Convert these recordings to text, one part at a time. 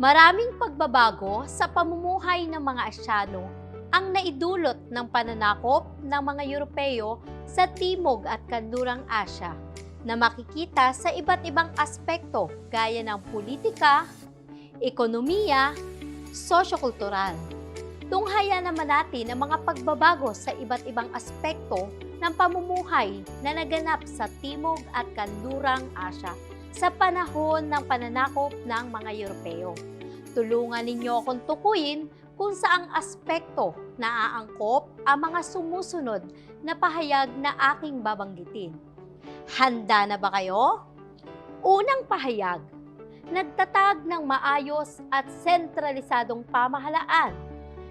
Maraming pagbabago sa pamumuhay ng mga Asyano ang naidulot ng pananakop ng mga Europeo sa Timog at Kanlurang Asya na makikita sa iba't ibang aspekto gaya ng politika, ekonomiya, sosyokultural. Tunghaya naman natin ang mga pagbabago sa iba't ibang aspekto ng pamumuhay na naganap sa Timog at Kanlurang Asya sa panahon ng pananakop ng mga Europeo. Tulungan ninyo akong tukuyin kung saang aspekto naaangkop ang mga sumusunod na pahayag na aking babanggitin. Handa na ba kayo? Unang pahayag, nagtatag ng maayos at sentralisadong pamahalaan.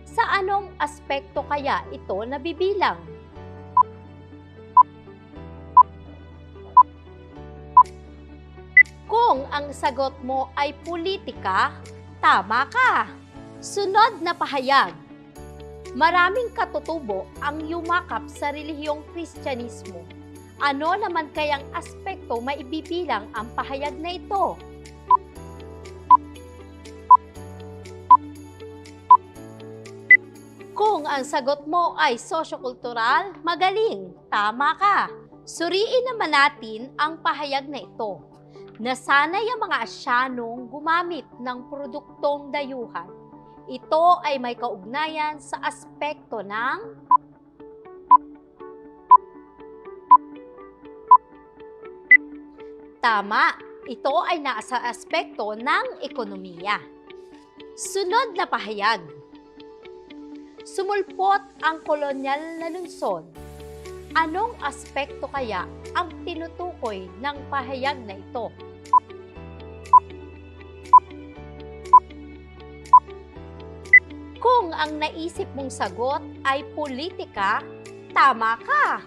Sa anong aspekto kaya ito nabibilang? Kung ang sagot mo ay politika, tama ka. Sunod na pahayag. Maraming katutubo ang yumakap sa relihiyong Kristyanismo. Ano naman kayang aspekto maibibilang ang pahayag na ito? Kung ang sagot mo ay sosyokultural, magaling, tama ka. Suriin naman natin ang pahayag na ito. Nasanay ang mga Asyanong gumamit ng produktong dayuhan. Ito ay may kaugnayan sa aspekto ng Tama, ito ay nasa aspekto ng ekonomiya. Sunod na pahayag. Sumulpot ang kolonyal na lungsod. Anong aspekto kaya ang tinutukoy ng pahayag na ito? Kung ang naisip mong sagot ay politika, tama ka.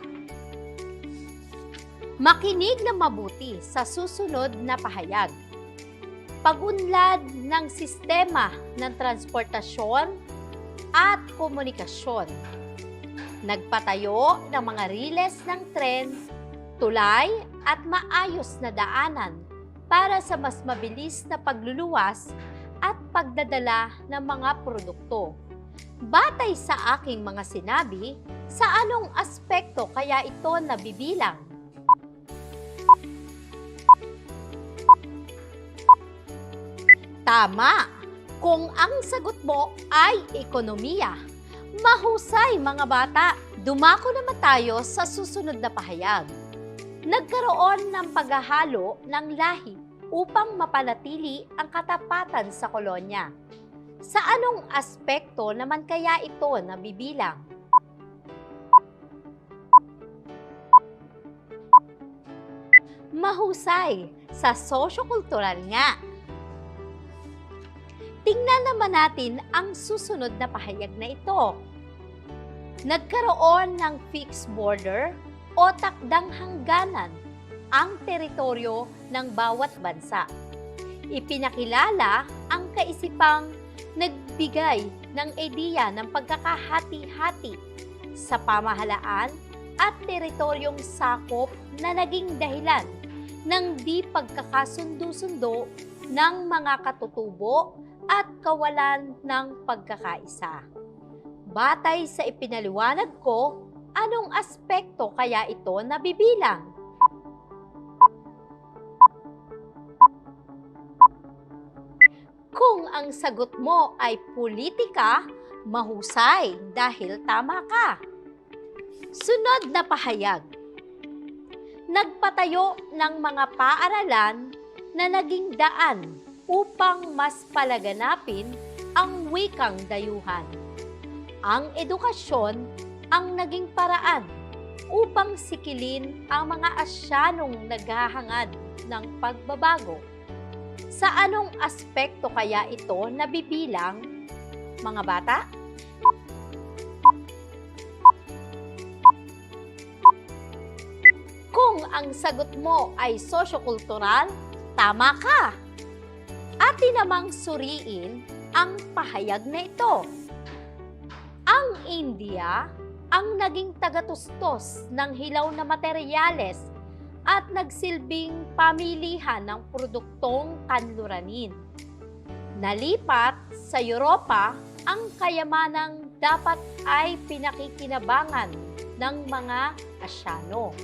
Makinig na mabuti sa susunod na pahayag. Pagunlad ng sistema ng transportasyon at komunikasyon. Nagpatayo ng mga riles ng tren, tulay at maayos na daanan para sa mas mabilis na pagluluwas at pagdadala ng mga produkto. Batay sa aking mga sinabi, sa anong aspekto kaya ito nabibilang? Tama! Kung ang sagot mo ay ekonomiya. Mahusay mga bata! Dumako naman tayo sa susunod na pahayag. Nagkaroon ng paghahalo ng lahi upang mapanatili ang katapatan sa kolonya. Sa anong aspekto naman kaya ito nabibilang? Mahusay sa sosyokultural nga. Tingnan naman natin ang susunod na pahayag na ito. Nagkaroon ng fixed border o takdang hangganan ang teritoryo ng bawat bansa. Ipinakilala ang kaisipang nagbigay ng ideya ng pagkakahati-hati sa pamahalaan at teritoryong sakop na naging dahilan ng di pagkakasundo-sundo ng mga katutubo at kawalan ng pagkakaisa. Batay sa ipinaliwanag ko, anong aspekto kaya ito nabibilang? Kung ang sagot mo ay politika, mahusay dahil tama ka. Sunod na pahayag. Nagpatayo ng mga paaralan na naging daan upang mas palaganapin ang wikang dayuhan. Ang edukasyon ang naging paraan upang sikilin ang mga asyanong naghahangad ng pagbabago. Sa anong aspekto kaya ito nabibilang, mga bata? Kung ang sagot mo ay sosyokultural, tama ka. Atin namang suriin ang pahayag na ito. Ang India ang naging tagatustos ng hilaw na materyales at nagsilbing pamilihan ng produktong kanluranin. Nalipat sa Europa ang kayamanang dapat ay pinakikinabangan ng mga Asyano.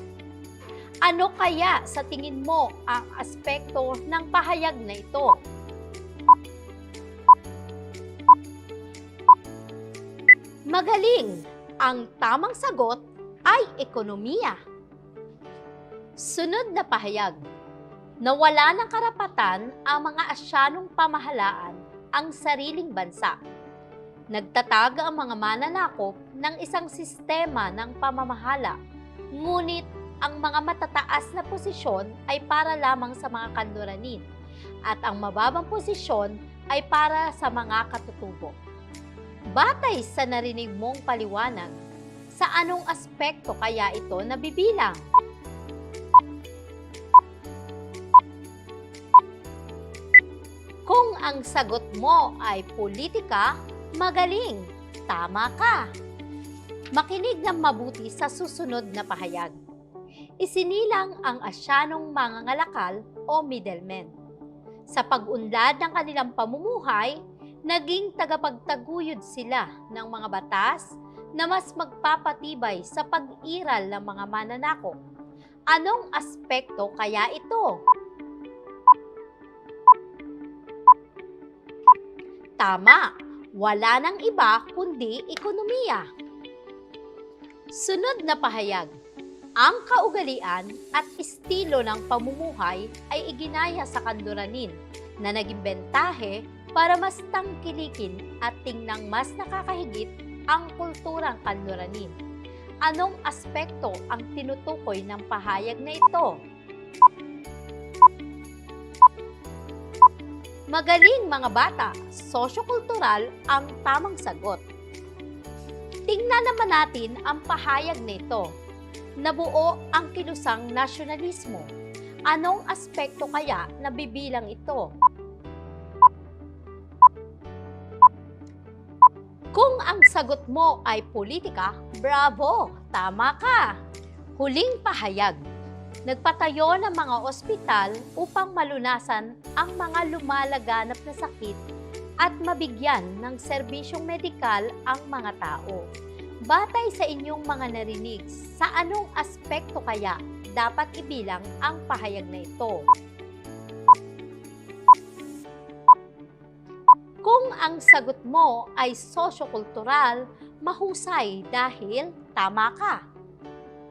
Ano kaya sa tingin mo ang aspekto ng pahayag na ito? Magaling! Ang tamang sagot ay ekonomiya. Sunod na pahayag. Nawala ng karapatan ang mga asyanong pamahalaan ang sariling bansa. Nagtatag ang mga mananakop ng isang sistema ng pamamahala, ngunit ang mga matataas na posisyon ay para lamang sa mga kanluranin at ang mababang posisyon ay para sa mga katutubo. Batay sa narinig mong paliwanag, sa anong aspekto kaya ito nabibilang? Ang sagot mo ay politika, magaling, tama ka. Makinig ng mabuti sa susunod na pahayag. Isinilang ang asyanong mangangalakal o middlemen. Sa pag-unlad ng kanilang pamumuhay, naging tagapagtaguyod sila ng mga batas na mas magpapatibay sa pag-iral ng mga mananako. Anong aspekto kaya ito? Tama, wala nang iba kundi ekonomiya. Sunod na pahayag. Ang kaugalian at estilo ng pamumuhay ay iginaya sa kanluranin na naging bentahe para mas tangkilikin at tingnang mas nakakahigit ang kulturang kanluranin. Anong aspekto ang tinutukoy ng pahayag na ito? Magaling mga bata, sosyokultural ang tamang sagot. Tingnan naman natin ang pahayag nito. Nabuo ang kilusang nasyonalismo. Anong aspekto kaya nabibilang ito? Kung ang sagot mo ay politika, bravo! Tama ka! Huling pahayag. Nagpatayo ng mga ospital upang malunasan ang mga lumalaganap na sakit at mabigyan ng serbisyong medikal ang mga tao. Batay sa inyong mga narinig, sa anong aspekto kaya dapat ibilang ang pahayag na ito? Kung ang sagot mo ay sosyokultural, mahusay dahil tama ka.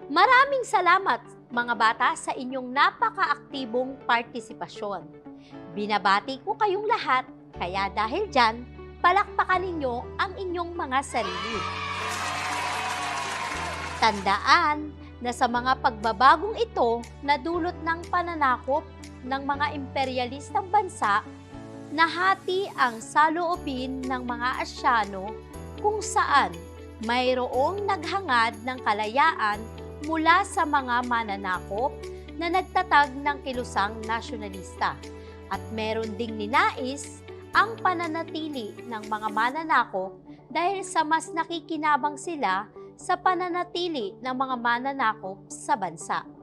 Maraming salamat mga bata sa inyong napakaaktibong partisipasyon. Binabati ko kayong lahat, kaya dahil dyan, palakpakan ninyo ang inyong mga sarili. Tandaan na sa mga pagbabagong ito na dulot ng pananakop ng mga imperialistang bansa, nahati ang saloobin ng mga Asyano kung saan mayroong naghangad ng kalayaan mula sa mga mananakop na nagtatag ng kilusang nasyonalista at meron ding ninais ang pananatili ng mga mananakop dahil sa mas nakikinabang sila sa pananatili ng mga mananakop sa bansa.